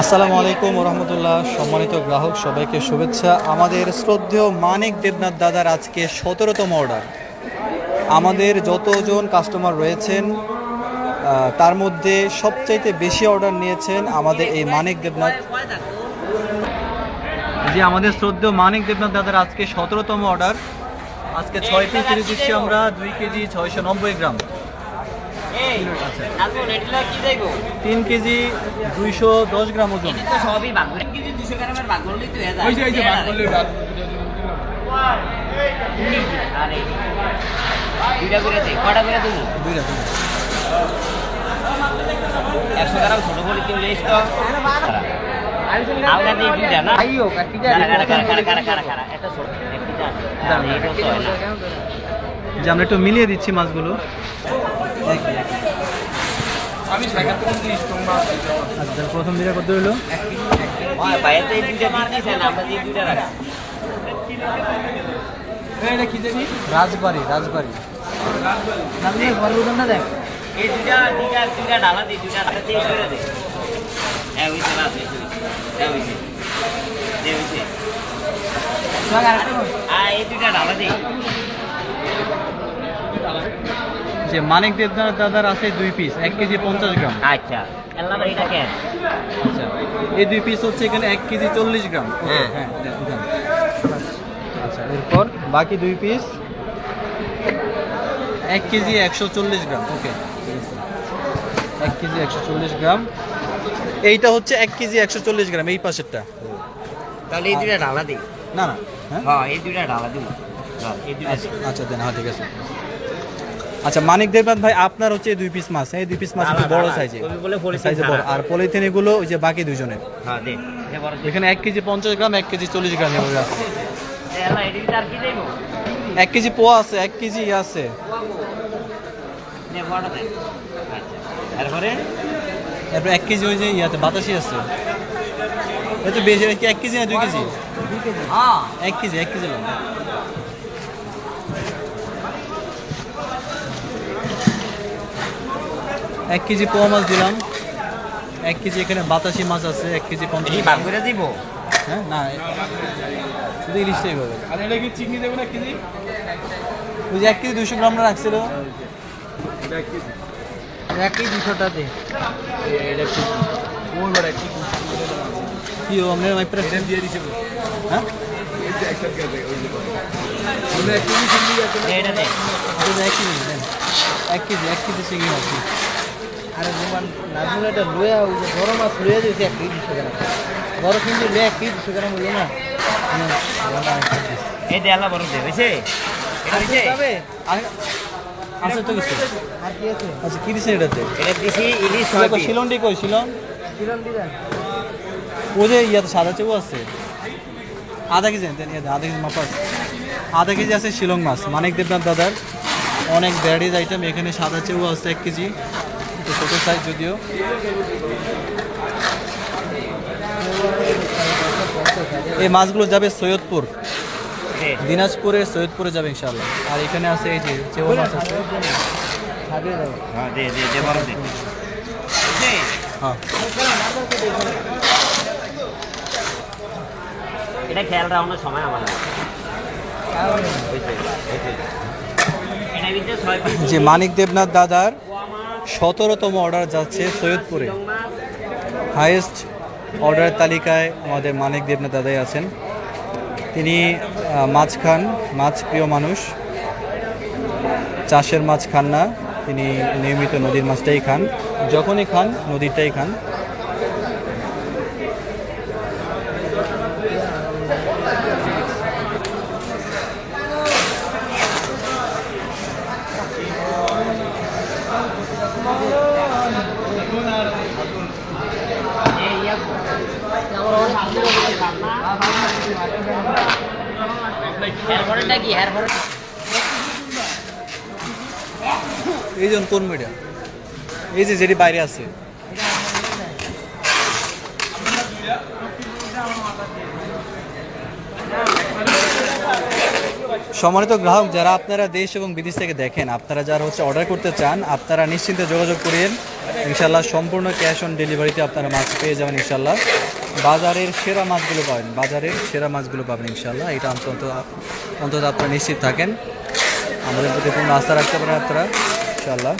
আসসালামু আলাইকুম রহমতুল্লাহ সম্মানিত গ্রাহক, সবাইকে শুভেচ্ছা। আমাদের শ্রদ্ধেয় মানিক দেবনাথ দাদার আজকে সতেরোতম অর্ডার আমাদের যতজন কাস্টমার রয়েছেন তার মধ্যে সবচাইতে বেশি অর্ডার নিয়েছেন আমাদের এই মানিক দেবনাথ। জি, আমাদের শ্রদ্ধেয় মানিক দেবনাথ দাদার আজকে সতেরোতম অর্ডার আজকে ছয় পিস দিচ্ছি আমরা, দুই কেজি, ছয়শো নব্বই গ্রাম। তিন কেজি দুইশো দশ গ্রাম ওজন। সবই ভাগ করে কেজি দুশো গ্রামের ভাগ করলেই তো হয়ে যায় ওই যে ওই যে ভাগ করলে ভাগ আরে দুইটা করে দে কটা করে দেবো? দুইটা দুইটা। একশো গ্রাম ছোট কিনলে দিয়ে দুইটা না? একটা ছোট একটা আমরা একটু মিলিয়ে দিচ্ছি মাছগুলো। আচ্ছা প্রথম দিকে কত হলো? এই এই রাজবাড়ি রাজবাড়ি। এই দুইটা দুইটা দুইটা ডালা দিই ডালা দিয়ে করে দে। হ্যাঁ হ্যাঁ আর এই দুইটা ডালা দিই যে মানিক দেবদার দাদার আছে দুই পিস এক কেজি পঞ্চাশ গ্রাম। আচ্ছা আচ্ছা এই দুই পিস হচ্ছে এখানে এক কেজি চল্লিশ গ্রাম। হ্যাঁ। হ্যাঁ আচ্ছা এরপর বাকি দুই পিস এক কেজি একশো চল্লিশ গ্রাম। ওকে এক কেজি একশো চল্লিশ গ্রাম। এইটা হচ্ছে এক কেজি একশো চল্লিশ গ্রাম এই পাশেরটা। তাহলে এই দুইটা ডালা দিই। না না হ্যাঁ? হ্যাঁ এই দুইটা ডালা দিব আচ্ছা আচ্ছা দেন হ্যাঁ ঠিক আছে। আচ্ছা মানিক দেবনাথ ভাই আপনার হচ্ছে এই দুই পিস মাছ হ্যাঁ, এই দুই পিস মাছ একটু বড় সাইজে সাইজে বড়। আর পলিথিন এগুলো ওই যে বাকি দুজনের হ্যাঁ এখানে এক কেজি পঞ্চাশ গ্রাম এক কেজি চল্লিশ গ্রাম এভাবে আছে। এক কেজি পোয়া আছে এক কেজি আছে। আচ্ছা তারপরে? তারপর এক কেজি ওই যে ইয়াতে বাতাসি আছে। এই তো বেশি এক কেজি না দুই কেজি? হ্যাঁ। এক কেজি এক কেজি এক কেজি পোয়া মাছ দিলাম। এক কেজি এখানে বাতাসি মাছ আছে এক কেজি পঞ্চাশ এই করে দিব? হ্যাঁ না শুধু ইলিশটাই হবে। আর এটা কি চিনি দেবে না কেজি? ওই যে এক কেজি দুশো গ্রাম রাখছিল। এক কেজি। দুশোটা দে। কি? ও আমরা মাইপ্রা এটা দিয়ে দিছে হ্যাঁ? এক কেজি আছে এক কেজি দেন। এক কেজি এক কেজি চিংড়ি দিন। আরে জমান নাজমুল এটা লয়া ওই যে বড় মাছ লয়া দিয়েছে এক কেজি দুশো গ্রাম বড় কিন্তু লয়া এক কেজি দুশো গ্রাম না? এই দে আল্লাহ বড় দে তবে আর- আছে তো কিছু আর কি আছে? আচ্ছা কি দিচ্ছেন এটাতে? এটা দিছি ইলিশ শিলনটি কই শিলন? দিলেন ও যে ইয়াতে সাদা চেউ আছে। আধা কেজি দেন ইয়াতে আধা কেজি মাপা আছে। আধা কেজি আছে শিলং মাছ মানিক দেবনাথ দাদার। অনেক ভ্যারাইটিস আইটেম এখানে সাদা চেউ আছে এক কেজি। একটু ছোটো সাইজ যদিও। এই মাছগুলো যাবে সৈয়দপুর। দিনাজপুরে সৈয়দপুরে যাবে ইনশাআল্লাহ। আর এখানে আছে এই যে চেউ মাছ আছে। হ্যাঁ হ্যাঁ। এটা খেয়াল রাখানোর সময় আমার যে মানিক দেবনাথ দাদার সতেরোতম অর্ডার যাচ্ছে সৈয়দপুরে। হায়েস্ট অর্ডার তালিকায় আমাদের মানিক দেবনা দাদাই আছেন। তিনি মাছ খান, মাছ প্রিয় মানুষ। চাষের মাছ খান না, তিনি নিয়মিত নদীর মাছটাই খান। যখনই খান, নদীরটাই খান। এই জন কোন মিডিয়া? এই যে যেটি বাইরে আছে। সম্মানিত গ্রাহক, যারা আপনারা দেশ এবং বিদেশ থেকে দেখেন, আপনারা যারা হচ্ছে অর্ডার করতে চান, আপনারা নিশ্চিন্তে যোগাযোগ করিয়েন ইনশাল্লাহ সম্পূর্ণ ক্যাশ অন ডেলিভারিতে আপনারা মাছ পেয়ে যাবেন ইনশাল্লাহ বাজারের সেরা মাছগুলো পাবেন, বাজারের সেরা মাছগুলো পাবেন ইনশাল্লাহ এটা অন্তত অন্তত আপনারা নিশ্চিত থাকেন। আমাদের প্রতি পূর্ণ আস্থা রাখতে পারেন আপনারা ইনশাল্লাহ